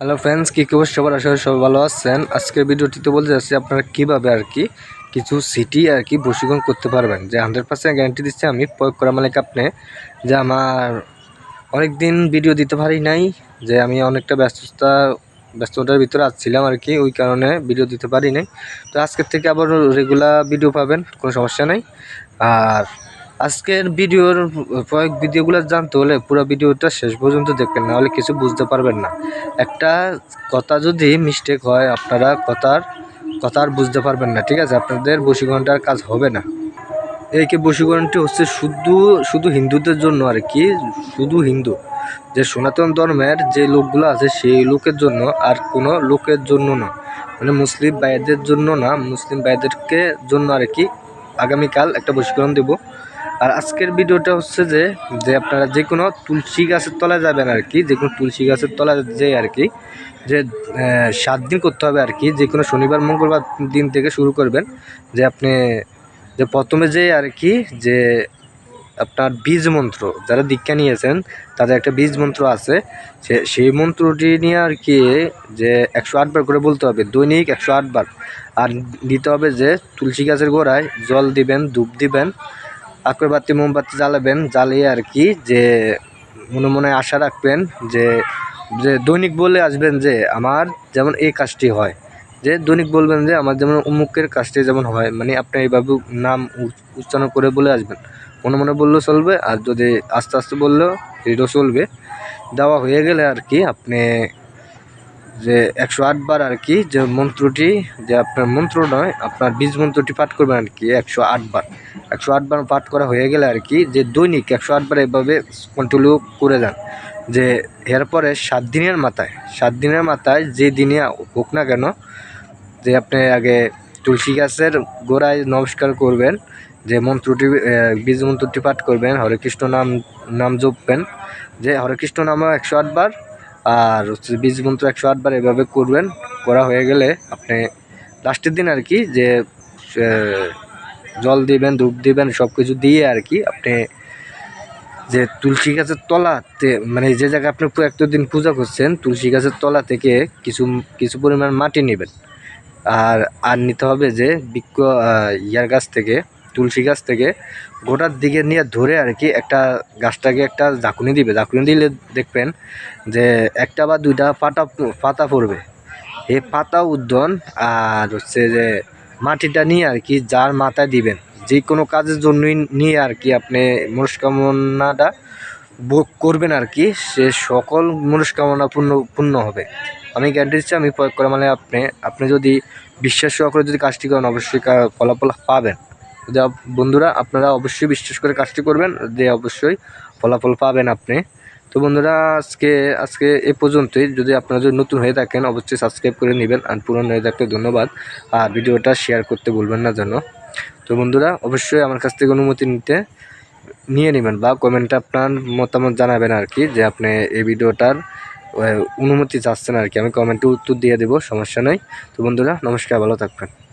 Hello friends কী খবর? সবার আশা করি সবাই ভালো আছেন। আজকের ভিডিওটিতে বলতে যাচ্ছি আপনারা কীভাবে আর কি কিছু সিটি আর কি বশীকরণ করতে পারবেন? যে হান্ড্রেড পার্সেন্ট গ্যারান্টি দিচ্ছি আমি, প্রয়োগ করা মানে আপনি, যে আমার অনেক দিন ভিডিও দিতে পারি নাই, যে আমি অনেকটা ব্যস্ততা, ব্যস্ততার ভিতরে আসছিলাম আর কি, ওই কারণে ভিডিও দিতে পারি নাই। তো আজকের থেকে আবার রেগুলার ভিডিও পাবেন, কোনো সমস্যা নেই। আর আজকের ভিডিওর প্রয়োগ ভিডিওগুলো জানতে হলে পুরো ভিডিওটা শেষ পর্যন্ত দেখবেন, না হলে কিছু বুঝতে পারবেন না। একটা কথা যদি মিস্টেক হয়, আপনারা কথার, কথা আর বুঝতে পারবেন না, ঠিক আছে? আপনাদের বশীকরণটার কাজ হবে না। এই কি বশীকরণটি হচ্ছে শুধু শুধু হিন্দুদের জন্য আর কি? শুধু হিন্দু। যে সনাতন ধর্মের যে লোকগুলো আছে, সেই লোকের জন্য আর কোনো লোকের জন্য না। মানে মুসলিম ভাইদের জন্য না, মুসলিম ভাইদেরকে জন্য আর কি আগামীকাল একটা বশীকরণ দেব। আর আজকের ভিডিওটা হচ্ছে যে যে আপনারা যে কোনো তুলসী গাছের তলায় যাবেন আর কি, যে কোনো তুলসী গাছের তলায় যে আর কি, যে সাত দিন করতে হবে আর কি, যে কোনো শনিবার, মঙ্গলবার দিন থেকে শুরু করবেন, যে আপনি, যে প্রথমে যে আর কি, যে আপনার বীজ মন্ত্র, যারা দীক্ষা নিয়েছেন, তাদের একটা বীজ মন্ত্র আছে, সে, সেই মন্ত্রটি নিয়ে আর কি, যে একশো আটবার করে বলতে হবে, দৈনিক একশো আটবার আর দিতে হবে যে, তুলসী গাছের গোড়ায় জল দিবেন, ধূপ দিবেন আকরবাতি মোমবাতি জ্বালাবেন, জ্বালিয়ে আর কি যে মনে মনে আশা রাখবেন যে যে দৈনিক বলে আসবেন যে আমার যেমন এই কাজটি হয়। যে দৈনিক বলবেন যে আমার যেমন অমুকের কাজটি যেমন হয় মানে আপনি এইভাবে নাম উচ- উচ্চারণ করে বলে আসবেন। মনে মনে বললেও চলবে আর যদি আস্তে আস্তে বললেও এটাও চলবে। দেওয়া হয়ে গেলে আর কি আপনি যে একশো আটবার আর কি যে মন্ত্রটি, যে আপনার মন্ত্র নয়, আপনার বীজ মন্ত্রটি পাঠ করবেন আর কি একশো আটবার একশো আটবার পাঠ করা হয়ে গেলে আর কি যে দৈনিক একশো আটবার এভাবে কন্টিনিউ করে যান যে এরপরে সাত দিনের মাথায়, সাত দিনের মাথায় যে দিনে হোক না কেন, যে আপনি আগে তুলসী গাছের গোড়ায় নমস্কার করবেন, যে মন্ত্রটি বীজ মন্ত্রটি পাঠ করবেন, হরে কৃষ্ণ নাম নাম জপবেন, যে হরে কৃষ্ণ নাম একশো আটবার আর হচ্ছে বীজ মন্ত্র একশো আটবার এভাবে করবেন, করা হয়ে গেলে আপনি লাস্টের দিন আর কি যে জল দিবেন, ধূপ দিবেন সব কিছু দিয়ে আর কি আপনি যে তুলসী গাছের তলাতে মানে যে জায়গায় আপনি এতদিন পূজা করছেন, তুলসী গাছের তলা থেকে কিছু কিছু পরিমাণ মাটি নেবেন। আর আর নিতে হবে যে বৃক্ষ ইয়ার গাছ থেকে, তুলসী গাছ থেকে গোটার দিকে নিয়ে ধরে আর কি একটা গাছটাকে একটা ঝাঁকুনি দিবে। ঝাঁকুনি দিলে দেখবেন যে একটা বা দুইটা পাতা পাতা পড়বে। এই পাতা উদ্যান আর হচ্ছে যে মাটিটা নিয়ে আর কি যার মাথায় দিবেন। যে কোনো কাজের জন্যই নিয়ে আর কি আপনি মনস্কামনাটা ভোগ করবেন আর কি, সে সকল মনস্কামনা পূর্ণ পূর্ণ হবে। আমি গ্যারান্টি দিচ্ছি, আমি প্রয়োগ করা মানে আপনি আপনি যদি বিশ্বাস সহকারে যদি কাজটি করেন, অবশ্যই ফলাফল পাবেন। যদি বন্ধুরা, আপনারা অবশ্যই বিশ্বাস করে কাজটি করবেন, যে অবশ্যই ফলাফল পাবেন আপনি। তো বন্ধুরা, আজকে আজকে এ পর্যন্তই। যদি আপনারা যদি নতুন হয়ে থাকেন, অবশ্যই সাবস্ক্রাইব করে নেবেন আর পুরনো হয়ে থাকলে ধন্যবাদ। আর ভিডিওটা শেয়ার করতে বলবেন না যেন। তো বন্ধুরা, অবশ্যই আমার কাছ থেকে অনুমতি নিতে, নিয়ে নেবেন বা কমেন্টে আপনার মতামত জানাবেন আর কি যে আপনি এই ভিডিওটার অনুমতি চাচ্ছেন আর কি আমি কমেন্টে উত্তর দিয়ে দেবো, সমস্যা নেই। তো বন্ধুরা, নমস্কার, ভালো থাকবেন।